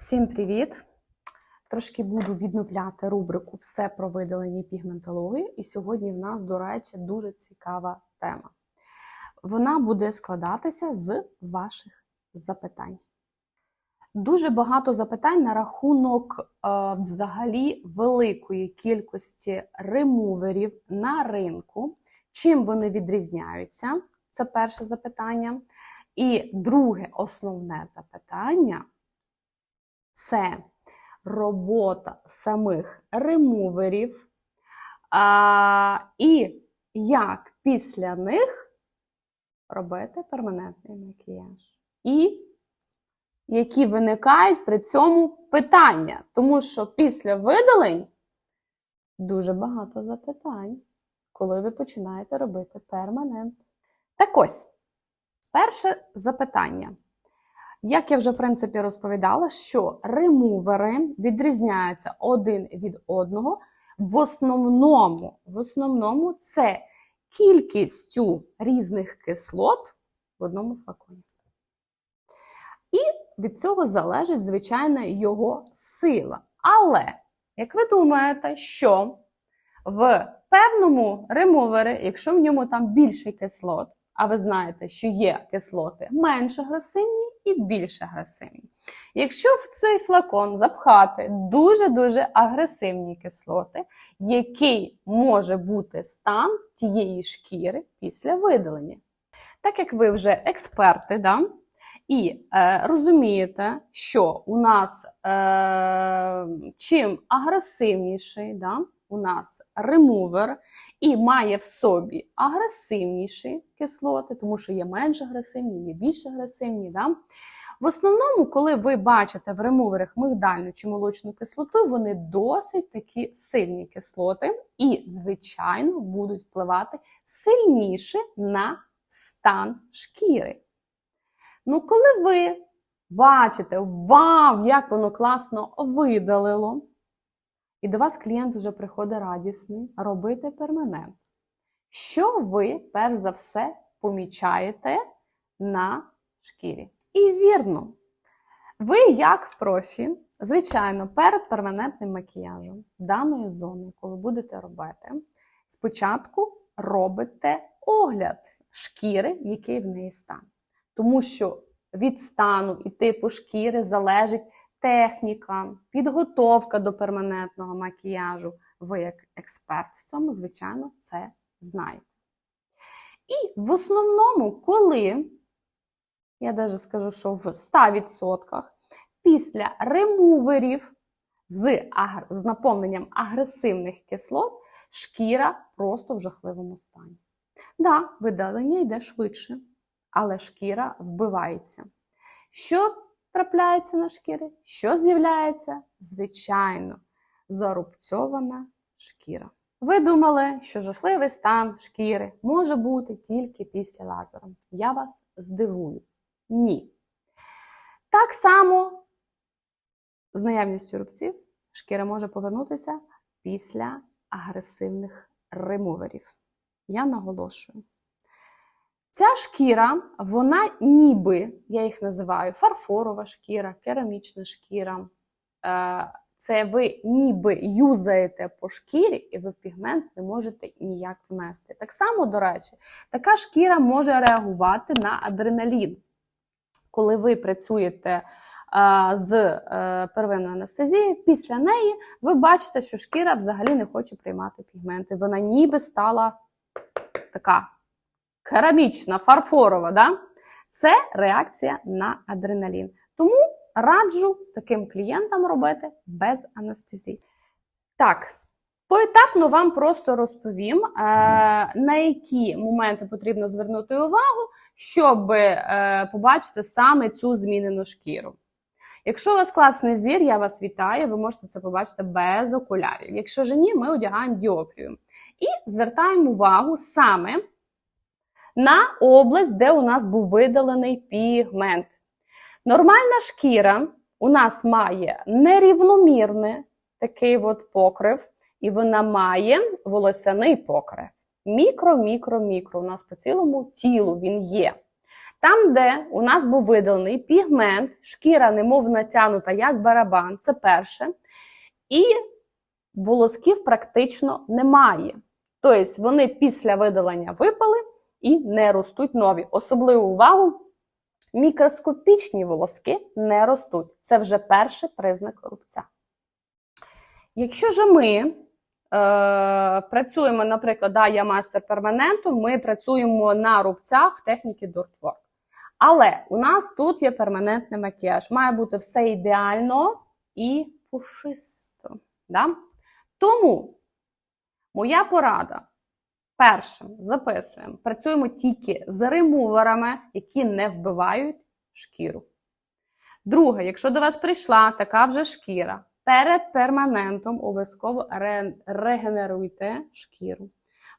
Всім привіт! Трошки буду відновляти рубрику Все про видалені пігментології. І сьогодні в нас, до речі, дуже цікава тема. Вона буде складатися з ваших запитань. Дуже багато запитань на рахунок е, взагалі великої кількості ремуверів на ринку. Чим вони відрізняються? Це перше запитання. І друге основне запитання це робота самих ремуверів, а, і як після них робити перманентний макіяж. І які виникають при цьому питання. Тому що після видалень дуже багато запитань, коли ви починаєте робити перманент. Так ось, перше запитання. Як я вже в принципі розповідала, що ремувери відрізняються один від одного. В основному, в основному це кількістю різних кислот в одному флаконі. І від цього залежить, звичайно, його сила. Але, як ви думаєте, що в певному ремувері, якщо в ньому там більше кислот, а ви знаєте, що є кислоти менш агресивні і більш агресивні. Якщо в цей флакон запхати дуже-дуже агресивні кислоти, який може бути стан тієї шкіри після видалення? Так як ви вже експерти, да? і е, розумієте, що у нас е, чим агресивніший, да? У нас ремувер і має в собі агресивніші кислоти, тому що є менш агресивні, є більш агресивні. Да? В основному, коли ви бачите в ремуверах мигдальну чи молочну кислоту, вони досить такі сильні кислоти і, звичайно, будуть впливати сильніше на стан шкіри. Ну, коли ви бачите, вау, як воно класно видалило, і до вас клієнт вже приходить радісний робити перманент. Що ви, перш за все, помічаєте на шкірі? І вірно, ви, як профі, звичайно, перед перманентним макіяжем даної зони, яку ви будете робити, спочатку робите огляд шкіри, який в неї стан. Тому що від стану і типу шкіри залежить техніка, підготовка до перманентного макіяжу. Ви, як експерт в цьому, звичайно, це знаєте. І в основному, коли, я навіть скажу, що в 100% після ремуверів з, з наповненням агресивних кислот, шкіра просто в жахливому стані. Да, видалення йде швидше, але шкіра вбивається. Що трапляється на шкірі? Що з'являється? Звичайно, зарубцьована шкіра. Ви думали, що жахливий стан шкіри може бути тільки після лазера. Я вас здивую. Ні. Так само, з наявністю рубців, шкіра може повернутися після агресивних ремуверів. Я наголошую. Ця шкіра, вона ніби, я їх називаю фарфорова шкіра, керамічна шкіра. Це ви ніби юзаєте по шкірі, і ви пігмент не можете ніяк внести. Так само, до речі, така шкіра може реагувати на адреналін. Коли ви працюєте з е, первинною анестезією, після неї ви бачите, що шкіра взагалі не хоче приймати пігменти. Вона ніби стала така керамічна, фарфорова, да? це реакція на адреналін. Тому раджу таким клієнтам робити без анестезії. Так, поетапно вам просто розповім, е, на які моменти потрібно звернути увагу, щоб е, побачити саме цю змінену шкіру. Якщо у вас класний зір, я вас вітаю, ви можете це побачити без окулярів. Якщо ж ні, ми одягаємо діоптрію. І звертаємо увагу саме на область, де у нас був видалений пігмент. Нормальна шкіра у нас має нерівномірний такий от покрив, і вона має волосяний покрив. Мікро, мікро, мікро. У нас по цілому тілу він є. Там, де у нас був видалений пігмент, шкіра немов натягнута як барабан, це перше. І волосків практично немає. Тобто вони після видалення випали і не ростуть нові. Особливу увагу мікроскопічні волоски не ростуть. Це вже перший признак рубця. Якщо ж ми е, працюємо, наприклад, да, я мастер перманенту, ми працюємо на рубцях в техніці Дортворк. Але у нас тут є перманентний макіяж. Має бути все ідеально і пушисто. Да? Тому моя порада. Перше, записуємо. Працюємо тільки з ремуверами, які не вбивають шкіру. Друге, якщо до вас прийшла така вже шкіра, перед перманентом обов'язково регенеруйте шкіру.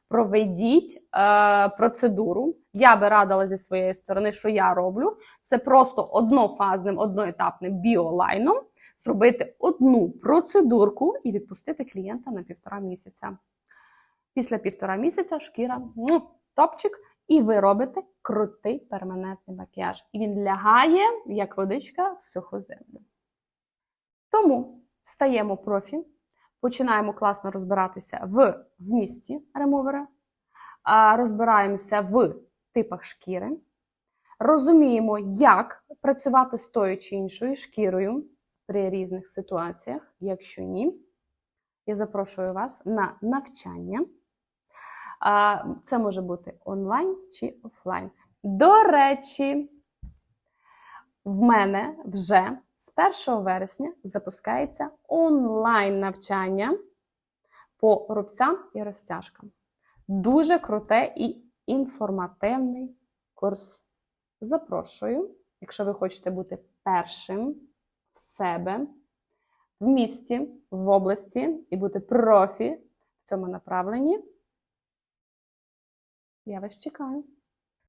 Проведіть е, процедуру. Я би радила зі своєї сторони, що я роблю. Це просто однофазним, одноетапним біолайном зробити одну процедурку і відпустити клієнта на півтора місяця. Після півтора місяця шкіра му, топчик, і ви робите крутий перманентний макіяж. І він лягає, як водичка, в суху землю. Тому стаємо профі, починаємо класно розбиратися в вмісті ремувера, розбираємося в типах шкіри, розуміємо, як працювати з тою чи іншою шкірою при різних ситуаціях. Якщо ні, я запрошую вас на навчання. А, Це може бути онлайн чи офлайн. До речі, в мене вже з 1 вересня запускається онлайн навчання по рубцям і розтяжкам. Дуже круте і інформативний курс. Запрошую, якщо ви хочете бути першим в себе в місті, в області і бути профі в цьому направленні. Я вас чекаю.